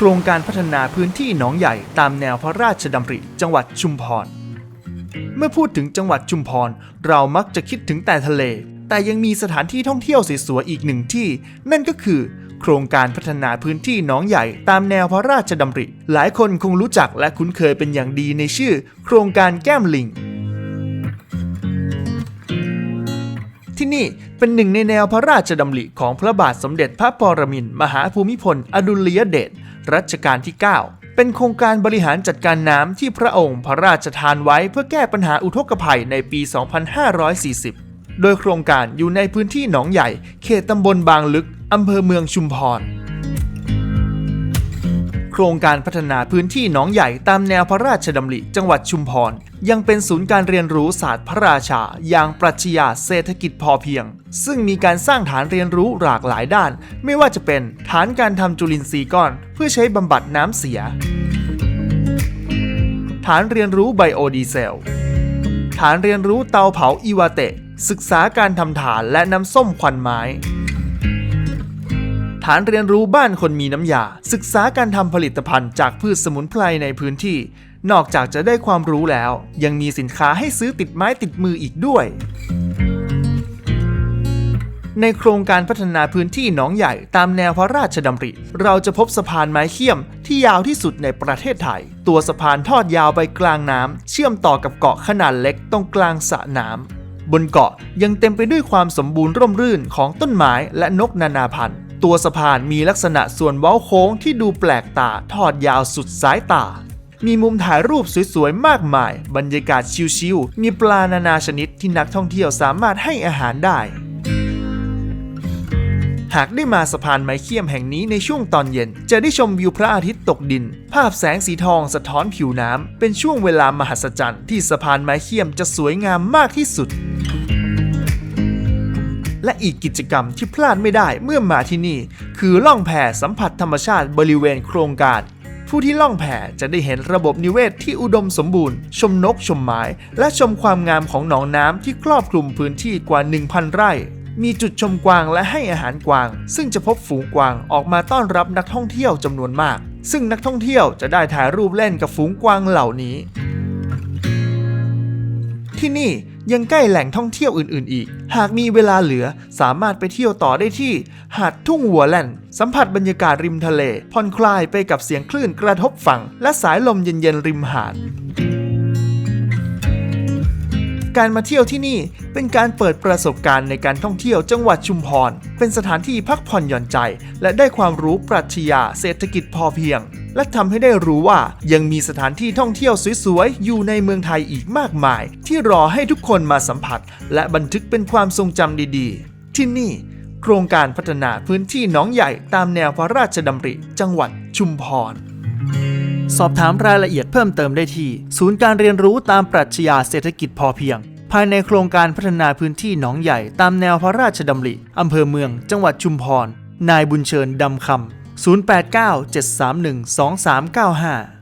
โครงการพัฒนาพื้นที่หนองใหญ่ตามแนวพระราชดำริ จังหวัดชุมพร เมื่อพูดถึงจังหวัดชุมพร เรามักจะคิดถึงแต่ทะเล แต่ยังมีสถานที่ท่องเที่ยวสวยๆอีกหนึ่งที่ นั่นก็คือ โครงการพัฒนาพื้นที่หนองใหญ่ตามแนวพระราชดำริ หลายคนคงรู้จักและคุ้นเคยเป็นอย่างดีในชื่อ โครงการแก้มลิง ที่นี่เป็นหนึ่งในแนวพระราชดำริของพระบาทสมเด็จพระปรมินทรมหาภูมิพล อดุลยเดชรัชกาลที่ 9 เป็นโครงการบริหารจัดการน้ำที่พระองค์พระราชทานไว้เพื่อแก้ปัญหาอุทกภัยในปี 2540 โดยโครงการอยู่ในพื้นที่หนองใหญ่ เขตตำบลบางลึกอำเภอเมืองชุมพร ครงการพัฒนาพื้นที่หนองใหญ่ตามแนวพระราชดำริจังหวัดชุมพร ยังเป็นศูนย์การเรียนรู้ศาสตร์พระราชา อย่างปรัชญาเศรษฐกิจพอเพียง ซึ่งมีการสร้างฐานเรียนรู้หลากหลายด้าน ไม่ว่าจะเป็นฐานการทำจุลินทรีย์ก้อน เพื่อใช้บำบัดน้ำเสีย ฐานเรียนรู้ไบโอดีเซล ฐานเรียนรู้เตาเผาอีวาเตะศึกษาการทำฐานและน้ำส้มควันไม้านเรียนรู้บ้านคนมีน้ำยา ศึกษาการทำผลิตภัณฑ์จากพืชสมุนไพรในพื้นที่ นอกจากจะได้ความรู้แล้ว ยังมีสินค้าให้ซื้อติดไม้ติดมืออีกด้วย ในโครงการพัฒนาพื้นที่หนองใหญ่ตามแนวพระราชดำริ เราจะพบสะพานไม้เขี้ยมที่ยาวที่สุดในประเทศไทย ตัวสะพานทอดยาวไปกลางน้ำเชื่อมต่อกับเกาะขนาดเล็กตรงกลางสระน้ำบนเกาะยังเต็มไปด้วยความสมบูรณ์ร่มรื่นของต้นไม้และนกนานาพันธุ์ ตัวสะพานมีลักษณะส่วนเว้าโค้งที่ดูแปลกตาทอดยาวสุดสายตา มีมุมถ่ายรูปสวยๆ มากมาย บรรยากาศชิลๆ มีปลานานาชนิดที่นักท่องเที่ยวสามารถให้อาหารได้ หากได้มาสะพานไม้เขี้ยมแห่งนี้ในช่วงตอนเย็น จะได้ชมวิวพระอาทิตย์ตกดิน ภาพแสงสีทองสะท้อนผิวน้ำ เป็นช่วงเวลามหัศจรรย์ที่สะพานไม้เขี้ยมจะสวยงามมากที่สุด และอีกกิจกรรมที่พลาดไม่ได้เมื่อมาที่นี่ คือล่องแพสัมผัสธรรมชาติบริเวณโครงการผู้ที่ล่องแพจะได้เห็นระบบนิเวศที่อุดมสมบูรณ์ ชมนกชมไม้ และชมความงามของหนองน้ำที่ครอบคลุมพื้นที่กว่า 1,000 ไร่ มีจุดชมกวางและให้อาหารกวาง ซึ่งจะพบฝูงกวางออกมาต้อนรับนักท่องเที่ยวจำนวนมาก ซึ่งนักท่องเที่ยวจะได้ถ่ายรูปเล่นกับฝูงกวางเหล่านี้ ที่นี่ยังใกล้แหล่งท่องเที่ยวอื่นๆ อีก หากมีเวลาเหลือสามารถไปเที่ยวต่อได้ที่ หาดทุ่งหัวแล่น สัมผัสบรรยากาศริมทะเล ผ่อนคลายไปกับเสียงคลื่นกระทบฝั่ง และสายลมเย็นๆริมหาด การมาเที่ยวที่นี่เป็นการเปิดประสบการณ์ในการท่องเที่ยวจังหวัดชุมพร เป็นสถานที่พักผ่อนหย่อนใจ และได้ความรู้ปรัชญาเศรษฐกิจพอเพียง และทำให้ได้รู้ว่ายังมีสถานที่ท่องเที่ยวสวยๆ อยู่ในเมืองไทยอีกมากมาย ที่รอให้ทุกคนมาสัมผัส และบันทึกเป็นความทรงจำดีๆ ที่นี่ โครงการพัฒนาพื้นที่หนองใหญ่ตามแนวพระราชดำริ จังหวัดชุมพรสอบถามรายละเอียดเพิ่มเติมได้ที่ ศูนย์การเรียนรู้ตามปรัชญาเศรษฐกิจพอเพียง ภายในโครงการพัฒนาพื้นที่หนองใหญ่ ตามแนวพระราชดำริ อำเภอเมือง จังหวัดชุมพร นายบุญเชิญดำคำ 089 731 2395